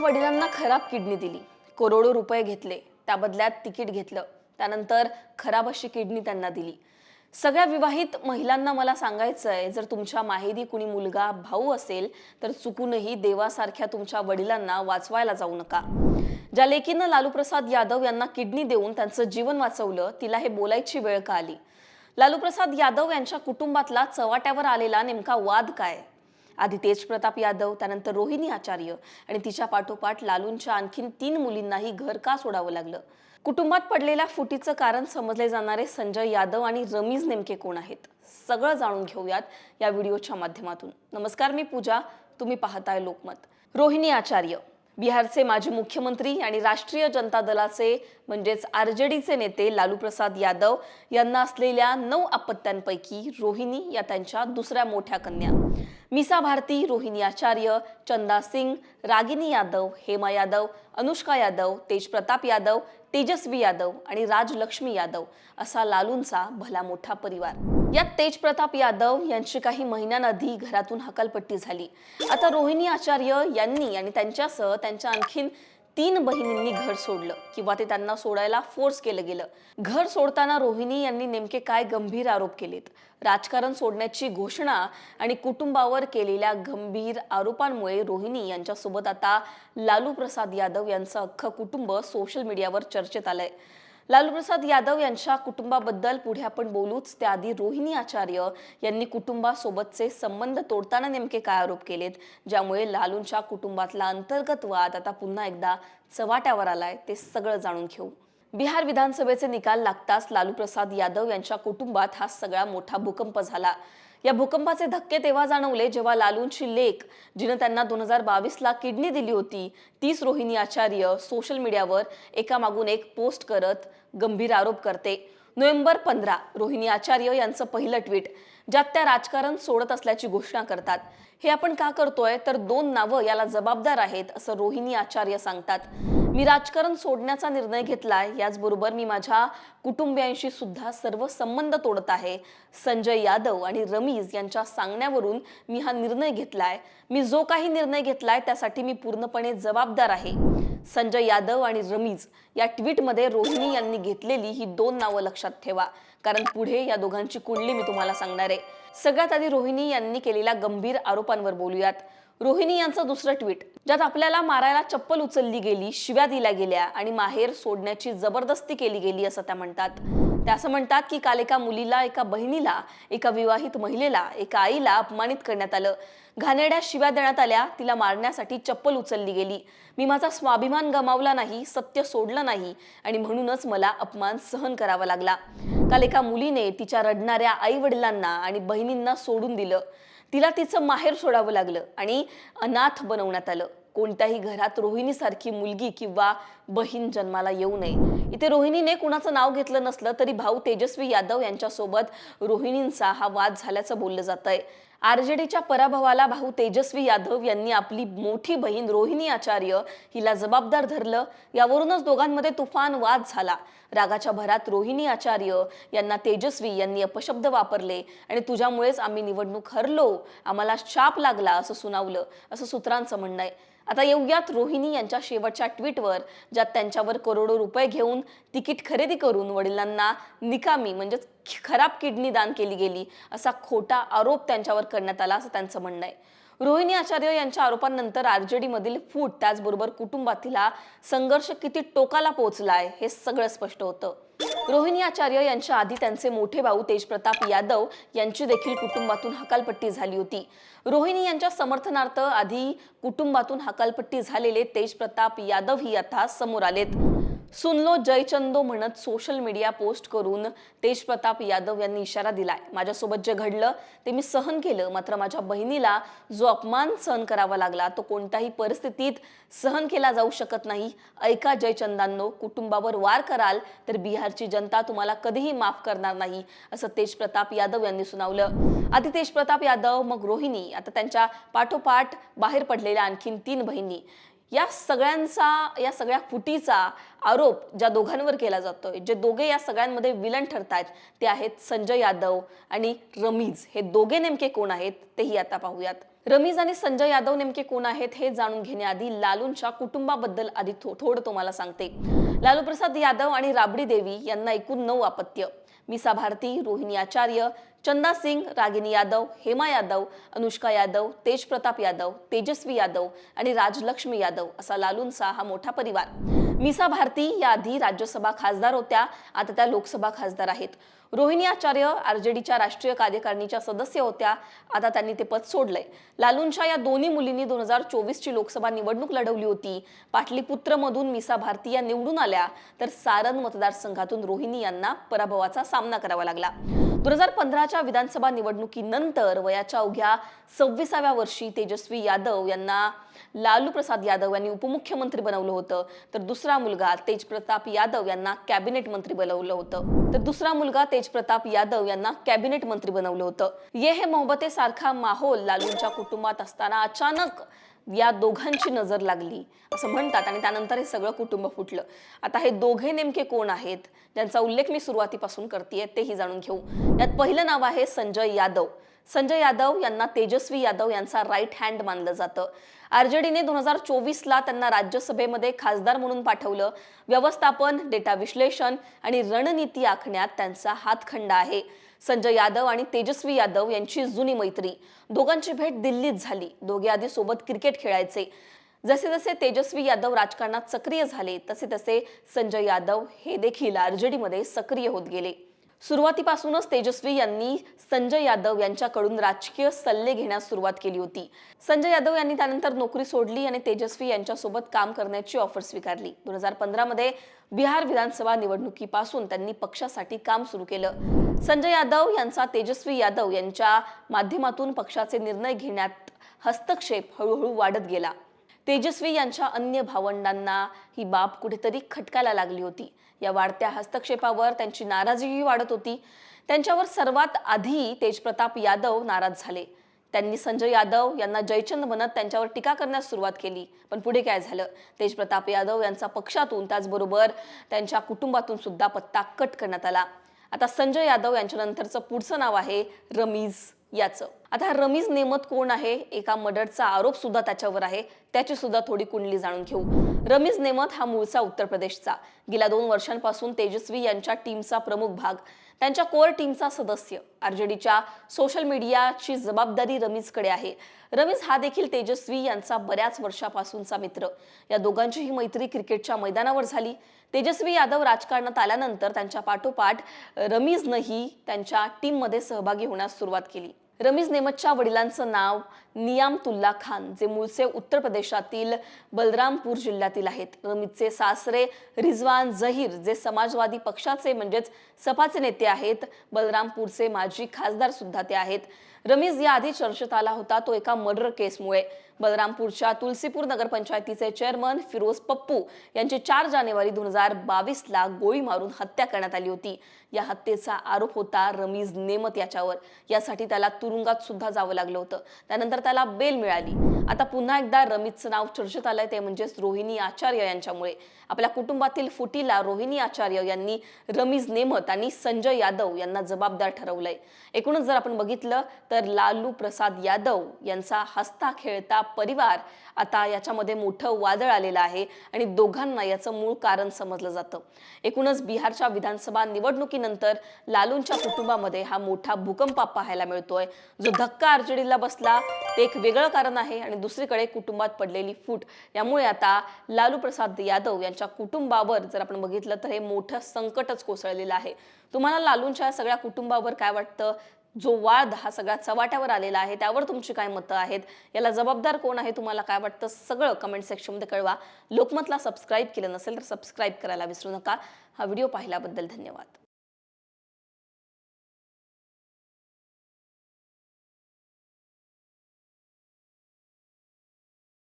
वडिलांना खराब किडनी दिली. करोडो रुपये घेतले. त्या बदल्यात तिकीट घेतलं. त्यानंतर खराब अशी किडनी त्यांना दिली. सगळ्या विवाहित महिलांना मला सांगायचं आहे जर तुमच्या माहेरी कुणी मुलगा भाऊ असेल तर चुकूनही देवासारख्या तुमच्या वडिलांना वाचवायला जाऊ नका. ज्या लेकीनं लालूप्रसाद यादव यांना किडनी देऊन त्यांचं जीवन वाचवलं तिला हे बोलायची वेळ का आली? लालूप्रसाद यादव यांच्या कुटुंबातला चव्हाट्यावर आलेला नेमका वाद काय? आधी तेज प्रताप यादव त्यानंतर रोहिणी आचार्य आणि तिच्या पाठोपाठ लालूंच्या आणखीन तीन मुलींनाही घर का सोडावं लागलं? कुटुंबात पडलेल्या फुटीचं कारण समजले जाणारे संजय यादव आणि रमीज नेमके कोण आहेत? सगळं जाणून घेऊयात या व्हिडिओच्या माध्यमातून. नमस्कार मी पूजा. तुम्ही पाहताय लोकमत. रोहिणी आचार्य. बिहारचे माजी मुख्यमंत्री आणि राष्ट्रीय जनता दलाचे म्हणजेच आर जे डीचे नेते लालूप्रसाद यादव यांना असलेल्या नऊ अपत्यांपैकी रोहिणी या त्यांच्या दुसऱ्या मोठ्या कन्या. मिसा भारती रोहिणी आचार्य चंदा सिंग रागिनी यादव हेमा यादव अनुष्का यादव तेज प्रताप यादव तेजस्वी यादव आणि राजलक्ष्मी यादव असा लालूंचा भला मोठा परिवार. यात तेज प्रताप यादव यांची काही महिन्यांआधी घरातून हकालपट्टी झाली. आता रोहिणी आचार्य यांनी आणि त्यांच्यासह त्यांच्या आणखीन तीन बहिणींनी घर सोडलं किंवा ते त्यांना सोडायला फोर्स केलं गेलं. घर सोडताना रोहिणी यांनी नेमके काय गंभीर आरोप केलेत? राजकारण सोडण्याची घोषणा आणि कुटुंबावर केलेल्या गंभीर आरोपांमुळे रोहिणी यांच्यासोबत आता लालू प्रसाद यादव यांचं अख्खं कुटुंब सोशल मीडियावर चर्चेत आलंय. लालू प्रसाद यादव यांच्या कुटुंबाबद्दल पुढे आपण बोलूच. त्याआधी रोहिणी आचार्य यांनी कुटुंबासोबतचे संबंध तोडताना नेमके काय आरोप केलेत ज्यामुळे लालूंच्या कुटुंबातला अंतर्गत वाद आता पुन्हा एकदा चव्हाट्यावर आलाय ते सगळं जाणून घेऊ. बिहार विधानसभेचे निकाल लागताच लालू प्रसाद यादव यांच्या कुटुंबात हा सगळा मोठा भूकंप झाला. या भूकंपाचे धक्के तेव्हा जाणवले जेव्हा लालूंची लेख जिनं त्यांना दोन हजार बावीसला किडनी दिली होती तीच रोहिणी आचार्य सोशल मीडियावर एकामागून एक पोस्ट करत गंभीर आरोप करते. नोव्हेंबर पंधरा रोहिणी आचार्य यांचं पहिलं ट्विट ज्यात त्या राजकारण सोडत असल्याची घोषणा करतात. हे आपण का करतोय? तर दोन नावं याला जबाबदार आहेत असं रोहिणी आचार्य सांगतात. मी राजकारण सोडण्याचा निर्णय घेतलाय. याचबरोबर मी माझ्या कुटुंबियांशी सुद्धा सर्व संबंध तोडत आहे. संजय यादव आणि रमीज यांच्या सांगण्यावरून मी हा निर्णय घेतलाय. मी जो काही निर्णय घेतलाय त्यासाठी मी पूर्णपणे जबाबदार आहे. संजय यादव आणि रमीज या ट्विटमध्ये रोहिणी यांनी घेतलेली ही दोन नावं लक्षात ठेवा. कारण पुढे या दोघांची कुंडली मी तुम्हाला सांगणार आहे. सगळ्यात आधी रोहिणी यांनी केलेल्या गंभीर आरोपांवर बोलूयात. रोहिणी यांचं दुसरं ट्विट. ज्यात आपल्याला मारायला चप्पल उचलली गेली शिव्या दिल्या गेल्या आणि माहेर सोडण्याची जबरदस्ती केली गेली असं त्या म्हणतात. त्या असं म्हणतात की काल एका मुलीला एका बहिणीला एका विवाहित महिलेला एका आईला अपमानित करण्यात आलं. घाणेरड्या शिव्या देण्यात आल्या तिला मारण्यासाठी चप्पल उचलली गेली. मी माझा स्वाभिमान गमावला नाही सत्य सोडलं नाही आणि म्हणूनच मला अपमान सहन करावा लागला. काल एका मुलीने तिच्या रडणाऱ्या आई वडिलांना आणि बहिणींना सोडून दिलं. तिला तिचं माहेर सोडावं लागलं आणि अनाथ बनवण्यात आलं. कोणत्याही घरात रोहिणीसारखी मुलगी किंवा बहीण जन्माला येऊ नये. इथे रोहिणीने कुणाचं नाव घेतलं नसलं तरी भाऊ तेजस्वी यादव यांच्यासोबत रोहिणींचा हा वाद झाल्याचं बोललं जात आहे आरजेडीच्या पराभवाला भाऊ तेजस्वी यादव यांनी आपली मोठी बहीण रोहिणी आचार्य हिला जबाबदार धरलं. यावरूनच दोघांमध्ये तुफान वाद झाला. रागाच्या भरात रोहिणी आचार्य यांना तेजस्वी यांनी अपशब्द वापरले आणि तुझ्यामुळेच आम्ही निवडणूक हरलो. आम्हाला शाप लागला असं सुनावलं असं सूत्रांचं म्हणणं आहे. आता येऊयात रोहिणी यांच्या शेवटच्या ट्विटवर ज्यात त्यांच्यावर करोडो रुपये घेऊन तिकीट खरेदी करून वडिलांना निकामी म्हणजेच खराब किडनी दान केली गेली असा खोटा आरोप त्यांच्यावर करण्यात आला असं त्यांचं म्हणणं आहे. रोहिणी आचार्य यांच्या आरोपांनंतर आरजेडी मधील फूट त्याचबरोबर कुटुंबातील हा संघर्ष किती टोकाला पोहोचलाय हे सगळं स्पष्ट होतं. रोहिणी आचार्य यांच्या आधी त्यांचे मोठे भाऊ तेजप्रताप यादव यांची देखील कुटुंबातून हकालपट्टी झाली होती. रोहिणी यांच्या समर्थनार्थ आधी कुटुंबातून हकालपट्टी झालेले तेजप्रताप यादव ही आता समोर आलेत. सुनलो जयचंदो म्हणत सोशल मीडिया पोस्ट करून तेजप्रताप यादव यांनी इशारा दिलाय. माझ्यासोबत जे घडलं ते मी सहन केलं. मात्र माझ्या बहिणीला जो अपमान सहन करावा लागला तो कोणत्याही परिस्थितीत सहन केला जाऊ शकत नाही. ऐका जयचंदांनो कुटुंबावर वार कराल तर बिहारची जनता तुम्हाला कधीही माफ करणार नाही असं तेजप्रताप यादव यांनी सुनावलं. आधी तेजप्रताप यादव मग रोहिणी. आता त्यांच्या पाठोपाठ बाहेर पडलेल्या आणखीन तीन बहिणी. या सगळ्यांचा या सगळ्या फुटीचा आरोप ज्या दोघांवर केला जातोय जे दोघे या सगळ्यांमध्ये विलन ठरतायत ते आहेत संजय यादव आणि रमीज. हे दोघे नेमके कोण आहेत तेही आता पाहूयात. रमीज आणि संजय यादव नेमके कोण आहेत हे जाणून घेण्याआधी लालूंच्या कुटुंबाबद्दल आधी थो- थोडं तुम्हाला सांगते. लालू प्रसाद यादव आणि राबडी देवी यांना एकूण नऊ अपत्य. मिसा भारती रोहिणी आचार्य चंदा सिंग रागिनी यादव हेमा यादव अनुष्का यादव तेज प्रताप यादव तेजस्वी यादव आणि राजलक्ष्मी यादव असा लालूंचा हा मोठा परिवार. मिसा भारती या आधी राज्यसभा खासदार होत्या. आता त्या लोकसभा खासदार आहेत. रोहिणी आचार्य आरजेडीच्या राष्ट्रीय कार्यकारिणीच्या सदस्य होत्या. आता त्यांनी ते पद सोडलंय. लालूंच्या या दोन्ही मुलींनी दोन हजार चोवीसची लोकसभा निवडणूक लढवली होती. पाटलीपुत्रमधून मिसा भारती या निवडून आल्या. तर सारन मतदारसंघातून रोहिणी यांना पराभवाचा सामना करावा लागला. दोन हजार पंधराच्या विधानसभा निवडणुकीनंतर वयाच्या अवघ्या सव्वीसाव्या वर्षी तेजस्वी यादव यांना लालू प्रसाद यादव यांनी उपमुख्यमंत्री बनवलं होतं. तर दुसरा मुलगा तेज प्रताप यादव यांना कॅबिनेट मंत्री बनवलं होतं. तर दुसरा मुलगा तेज प्रताप यादव यांना कॅबिनेट मंत्री बनवलं होतं. ये हे मोहब्बते सारखा माहोल लालूंच्या कुटुंबात असताना अचानक या दोघांची नजर लागली. असं म्हणतात आणि त्यानंतर हे सगळं कुटुंब फुटलं. आता हे दोघे नेमके कोण आहेत? ज्यांचा उल्लेख मी सुरुवातीपासून करते तेही जाणून घेऊ. यात पहिलं नाव आहे संजय यादव. संजय यादव यांना तेजस्वी यादव यांचा राईट हँड मानलं जातं. आरजेडीने दोन हजार चोवीसला त्यांना राज्यसभेमध्ये खासदार म्हणून पाठवलं. व्यवस्थापन डेटा विश्लेषण आणि रणनीती आखण्यात त्यांचा हातखंडा आहे. संजय यादव आणि तेजस्वी यादव यांची जुनी मैत्री. दोघांची भेट दिल्लीत झाली. दोघे आधी सोबत क्रिकेट खेळायचे. जसे जसे तेजस्वी यादव राजकारणात सक्रिय झाले तसे तसे संजय यादव हे देखील आरजेडीमध्ये सक्रिय होत गेले. सुरुवातीपासूनच तेजस्वी यांनी संजय यादव यांच्याकडून राजकीय सल्ले घेण्यास सुरुवात केली होती. संजय यादव यांनी त्यानंतर नोकरी सोडली आणि तेजस्वी यांच्यासोबत काम करण्याची ऑफर स्वीकारली. दोन हजार पंधरा मध्ये बिहार विधानसभा निवडणुकीपासून त्यांनी पक्षासाठी काम सुरू केलं. संजय यादव यांचा तेजस्वी यादव यांच्या माध्यमातून पक्षाचे निर्णय घेण्यात हस्तक्षेप हळूहळू वाढत गेला. तेजस्वी यांच्या अन्य भावंडांना ही बाब कुठेतरी खटकायला लागली होती. या वाढत्या हस्तक्षेपावर त्यांची नाराजीही वाढत होती. त्यांच्यावर सर्वात आधी तेजप्रताप यादव नाराज झाले. त्यांनी संजय यादव यांना जयचंद म्हणत त्यांच्यावर टीका करण्यास सुरुवात केली. पण पुढे काय झालं? तेजप्रताप यादव यांचा पक्षातून त्याचबरोबर त्यांच्या कुटुंबातून सुद्धा पत्ता कट करण्यात आला. आता संजय यादव यांच्यानंतरचं पुढचं नाव आहे रमीज याचं. आता रमीज नेमत कोण आहे? एका मर्डरचा आरोप सुद्धा त्याच्यावर आहे. त्याची सुद्धा थोडी कुंडली जाणून घेऊ. रमीज नेमत हा मूळचा उत्तर प्रदेशचा. गेल्या दोन वर्षांपासून तेजस्वी यांच्या टीमचा प्रमुख भाग. त्यांच्या कोर टीमचा सदस्य. आरजेडीच्या सोशल मीडियाची जबाबदारी रमीजकडे आहे. रमीज हा देखील तेजस्वी यांचा बऱ्याच वर्षापासूनचा मित्र. या दोघांची ही मैत्री क्रिकेटच्या मैदानावर झाली. तेजस्वी यादव राजकारणात आल्यानंतर त्यांच्या पाठोपाठ रमीजनंही त्यांच्या टीममध्ये सहभागी होण्यास सुरुवात केली. रमीज नेमतच्या वडिलांचं नाव नियामतुल्ला खान जे मूळचे उत्तर प्रदेशातील बलरामपूर जिल्ह्यातील आहेत. रमीजचे सासरे रिजवान जहीर जे समाजवादी पक्षाचे म्हणजेच सपाचे नेते आहेत. बलरामपूरचे माजी खासदार सुद्धा ते आहेत. रमीज याआधी चर्चेत आला होता तो एका मर्डर केसमुळे. बलरामपूरच्या तुलसीपूर नगरपंचायतीचे चेअरमन फिरोज पप्पू यांची चार जानेवारी दोन हजार बावीसला गोळी मारून हत्या करण्यात आली होती. या हत्येचा आरोप होता रमीज नेमत याच्यावर. यासाठी त्याला तुरुंगात सुद्धा जावं लागलं होतं. त्यानंतर त्याला बेल मिळाली. आता पुन्हा एकदा रमितचं नाव चर्चेत आलंय ते म्हणजेच रोहिणी आचार्य यांच्यामुळे. आपल्या कुटुंबातील फुटीला रोहिणी आचार्य यांनी रमीज नेमत आणि संजय यादव यांना जबाबदार ठरवलंय. एकूणच जर आपण बघितलं तर लालू प्रसाद यादव यांचा हसता खेळता परिवार आता याच्यामध्ये मोठं वादळ आलेलं आहे आणि दोघांना याचं मूळ कारण समजलं जातं. एकूणच बिहारच्या विधानसभा निवडणुकीनंतर लालूंच्या कुटुंबामध्ये हा मोठा भूकंप पाहायला मिळतोय. जो धक्का आरजेडीला बसला ते एक वेगळं कारण आहे आणि दुसरीकडे कुटुंबात पडलेली फूट. यामुळे आता लालू प्रसाद यादव यांच्या कुटुंबावर जर आपण बघितलं तर हे मोठं संकटच कोसळलेलं आहे. तुम्हाला लालूंच्या सगळ्या कुटुंबावर काय वाटतं? जो वाद हा सगळा चव्हाट्यावर आलेला आहे त्यावर तुमची काय मतं आहेत? याला जबाबदार कोण आहे? तुम्हाला काय वाटतं? सगळं कमेंट सेक्शनमध्ये कळवा. लोकमतला सबस्क्राईब केलं नसेल तर सबस्क्राईब करायला विसरू नका. हा व्हिडिओ पाहिल्याबद्दल धन्यवाद.